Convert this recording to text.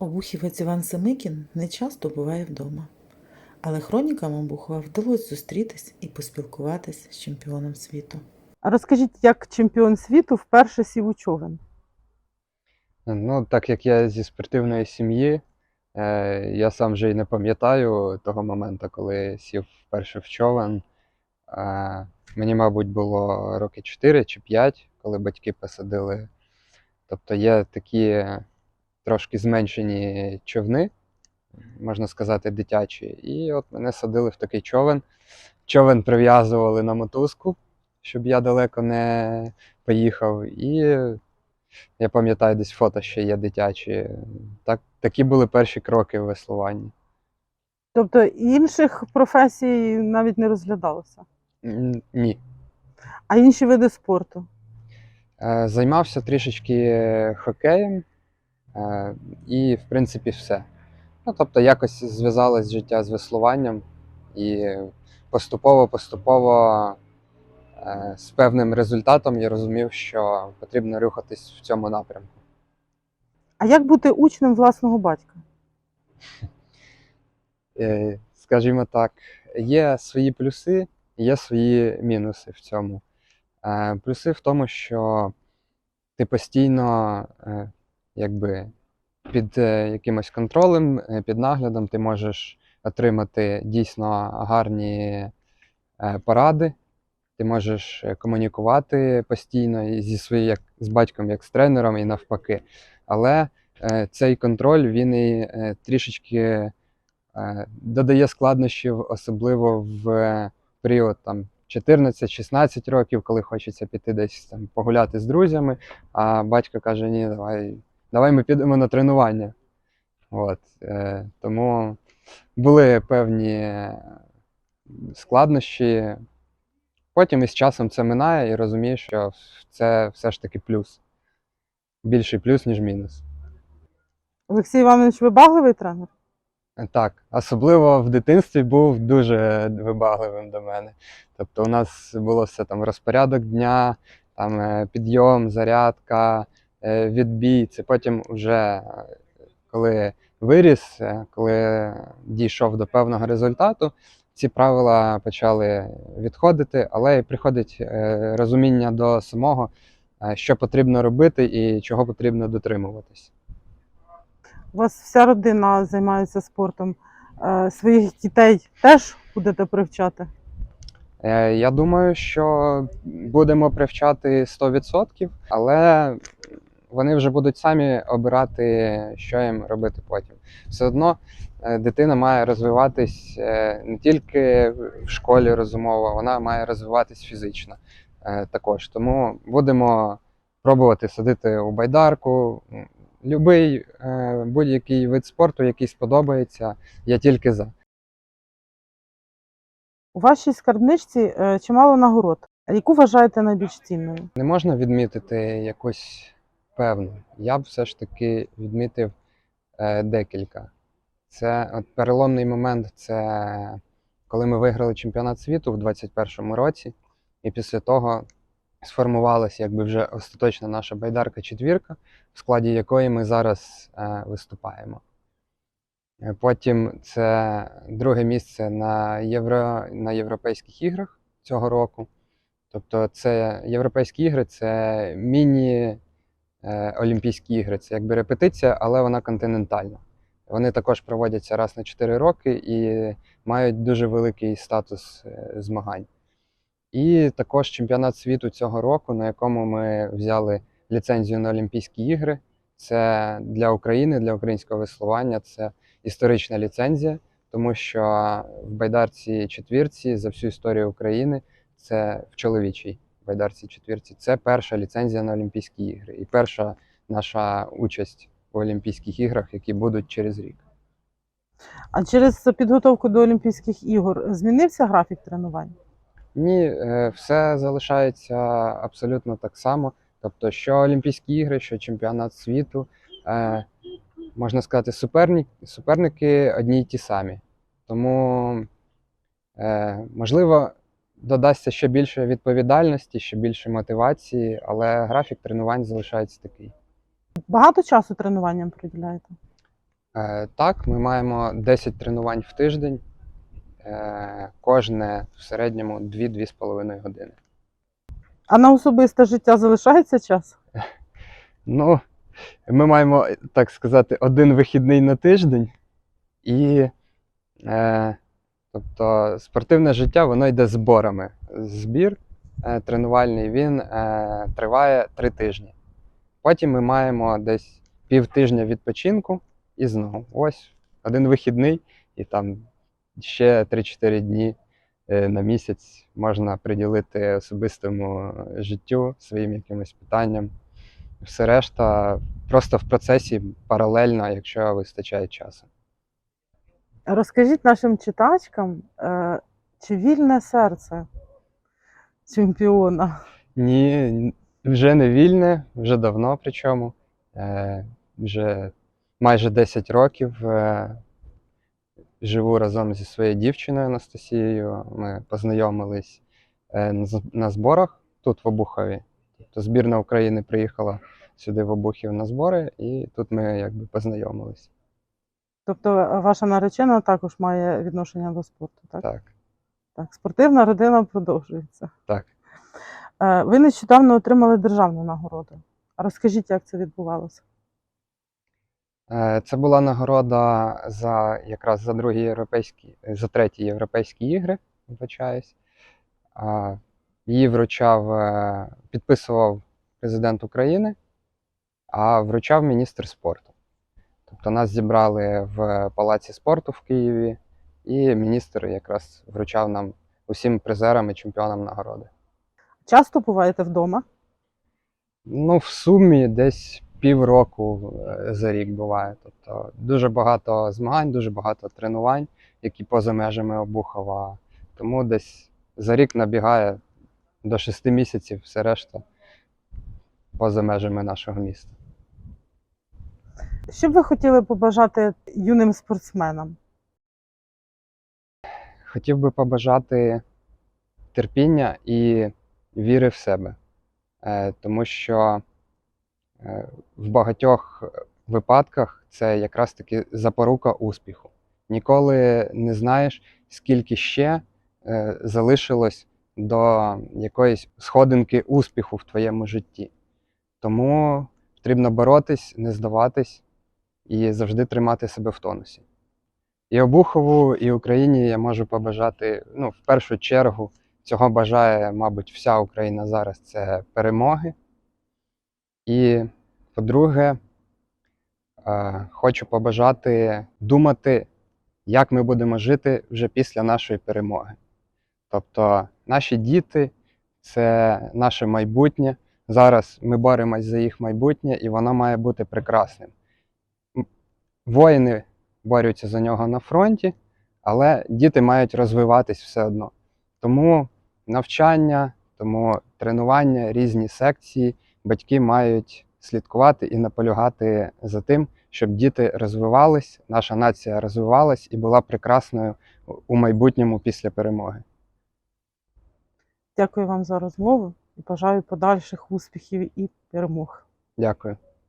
Обухівець Іван Семикін не часто буває вдома, але хронікам Обухова вдалося зустрітись і поспілкуватись з чемпіоном світу. А розкажіть, як чемпіон світу вперше сів у човен? Ну, так як я зі спортивної сім'ї, е, я сам вже й не пам'ятаю того моменту, коли сів вперше в човен. Е, мені, мабуть, було роки 4 чи 5, коли батьки посадили. Тобто є такі трошки зменшені човни, можна сказати, дитячі. І от мене садили в такий човен. Човен прив'язували на мотузку, щоб я далеко не поїхав. І я пам'ятаю, десь фото ще є дитячі. Так, такі були перші кроки в веслуванні. Тобто інших професій навіть не розглядалося. Ні. А інші види спорту? Е, Займався трішечки хокеєм, і, в принципі, все. Ну, тобто, якось зв'язалось життя з веслуванням, і поступово-поступово е, з певним результатом я розумів, що потрібно рухатись в цьому напрямку. А як бути учнем власного батька? Е, скажімо так, є свої плюси, є свої мінуси в цьому. Е, Плюси в тому, що ти постійно е, якби під е, якимось контролем, е, під наглядом, ти можеш отримати дійсно гарні е, поради, ти можеш комунікувати постійно зі своїм як з батьком, як з тренером, і навпаки. Але цей контроль він і трішечки додає складнощів, особливо в період там 14-16 років, коли хочеться піти десь там погуляти з друзями, а батько каже: ні, давай, давай ми підемо на тренування. От, е, тому були певні складнощі. Потім із часом це минає і розумієш, що це все ж таки плюс. Більший плюс, ніж мінус. Олексій Іванович вибагливий тренер? Так, особливо в дитинстві був дуже вибагливим до мене. Тобто, у нас було все там розпорядок дня, там е, підйом, зарядка, е, відбій. Це потім вже е, коли виріс, е, коли дійшов до певного результату, ці правила почали відходити, але і приходить е, розуміння до самого, е, що потрібно робити і чого потрібно дотримуватись. У вас вся родина займається спортом. Е, Своїх дітей теж будете привчати? Е, Я думаю, що будемо привчати 100%, але вони вже будуть самі обирати, що їм робити потім. Все одно е, дитина має розвиватись е, не тільки в школі розумово, вона має розвиватись фізично е, також. Тому будемо пробувати садити у байдарку. Любий будь-який вид спорту, який сподобається, я тільки за. У вашій скарбничці чимало нагород. Яку вважаєте найбільш цінною? Не можна відмітити якусь певну. Я б все ж таки відмітив е, декілька. Це от переломний момент це коли ми виграли чемпіонат світу в 2021 році, і після того сформувалася якби вже остаточна наша байдарка четвірка, в складі якої ми зараз е, виступаємо. Потім це друге місце на, євро, на Європейських іграх цього року. Тобто, це європейські ігри, це міні-олімпійські ігри. Це якби репетиція, але вона континентальна. Вони також проводяться раз на 4 роки і мають дуже великий статус е, змагань. І також чемпіонат світу цього року, на якому ми взяли ліцензію на Олімпійські ігри. Це для України, для українського веслування, це історична ліцензія, тому що в байдарці четвірці за всю історію України це в чоловічій байдарці четвірці. Це перша ліцензія на Олімпійські ігри і перша наша участь в Олімпійських іграх, які будуть через рік. А через підготовку до Олімпійських ігор змінився графік тренувань? Ні, е, все залишається абсолютно так само. Тобто, що Олімпійські ігри, що чемпіонат світу, е, можна сказати, суперник, суперники одні й ті самі. Тому, е, можливо, додасться ще більше відповідальності, ще більше мотивації, але графік тренувань залишається такий. Багато часу тренуванням приділяєте? Е, Так, ми маємо 10 тренувань в тиждень, е, кожне в середньому 2-2,5 години. А на особисте життя залишається час? Ну, ми маємо, так сказати, один вихідний на тиждень, і е, тобто спортивне життя воно йде зборами. Збір е, тренувальний він е, триває три тижні. Потім ми маємо десь півтижня відпочинку і знову. Ось один вихідний, і там ще 3-4 дні е, на місяць можна приділити особистому життю, своїм якимось питанням. Все решта просто в процесі паралельно, якщо вистачає часу. Розкажіть нашим читачкам, е, чи вільне серце чемпіона? Ні, вже не вільне, вже давно причому. Е, вже майже 10 років е, живу разом зі своєю дівчиною Анастасією. Ми познайомились на зборах тут в Обухові. Тобто збірна України приїхала сюди в Обухів на збори, і тут ми якби познайомились. Тобто е, ваша наречена також має відношення до спорту, так? Так, Так, спортивна родина продовжується. так. Е, Ви нещодавно отримали державну нагороду. Розкажіть, як це відбувалося? Е, Це була нагорода за якраз за другі європейські, за треті європейські ігри, вибачаюсь. Її вручав, підписував президент України, а вручав міністр спорту. Тобто нас зібрали в Палаці спорту в Києві, і міністр якраз вручав нам усім призерам і чемпіонам нагороди. Часто буваєте вдома? Ну, в сумі десь півроку е, за рік буває. Тобто дуже багато змагань, дуже багато тренувань, які поза межами Обухова. Тому десь за рік набігає до шести місяців, все решта поза межами нашого міста. Що б ви хотіли побажати юним спортсменам? Хотів би побажати терпіння і віри в себе, Е, тому що е, в багатьох випадках це якраз таки запорука успіху. Ніколи не знаєш, скільки ще е, залишилось до якоїсь сходинки успіху в твоєму житті. Тому потрібно боротись, не здаватись і завжди тримати себе в тонусі. І Обухову, і Україні я можу побажати, ну, в першу чергу, цього бажає, мабуть, вся Україна зараз це перемоги. І, по-друге, е, хочу побажати думати, як ми будемо жити вже після нашої перемоги. Тобто, наші діти це наше майбутнє. Зараз ми боремось за їх майбутнє, і воно має бути прекрасним. Воїни борються за нього на фронті, але діти мають розвиватись все одно. Тому навчання, тому тренування, різні секції, батьки мають слідкувати і наполягати за тим, щоб діти розвивались, наша нація розвивалась і була прекрасною у майбутньому після перемоги. Дякую вам за розмову бажаю подальших успіхів і перемог. Дякую.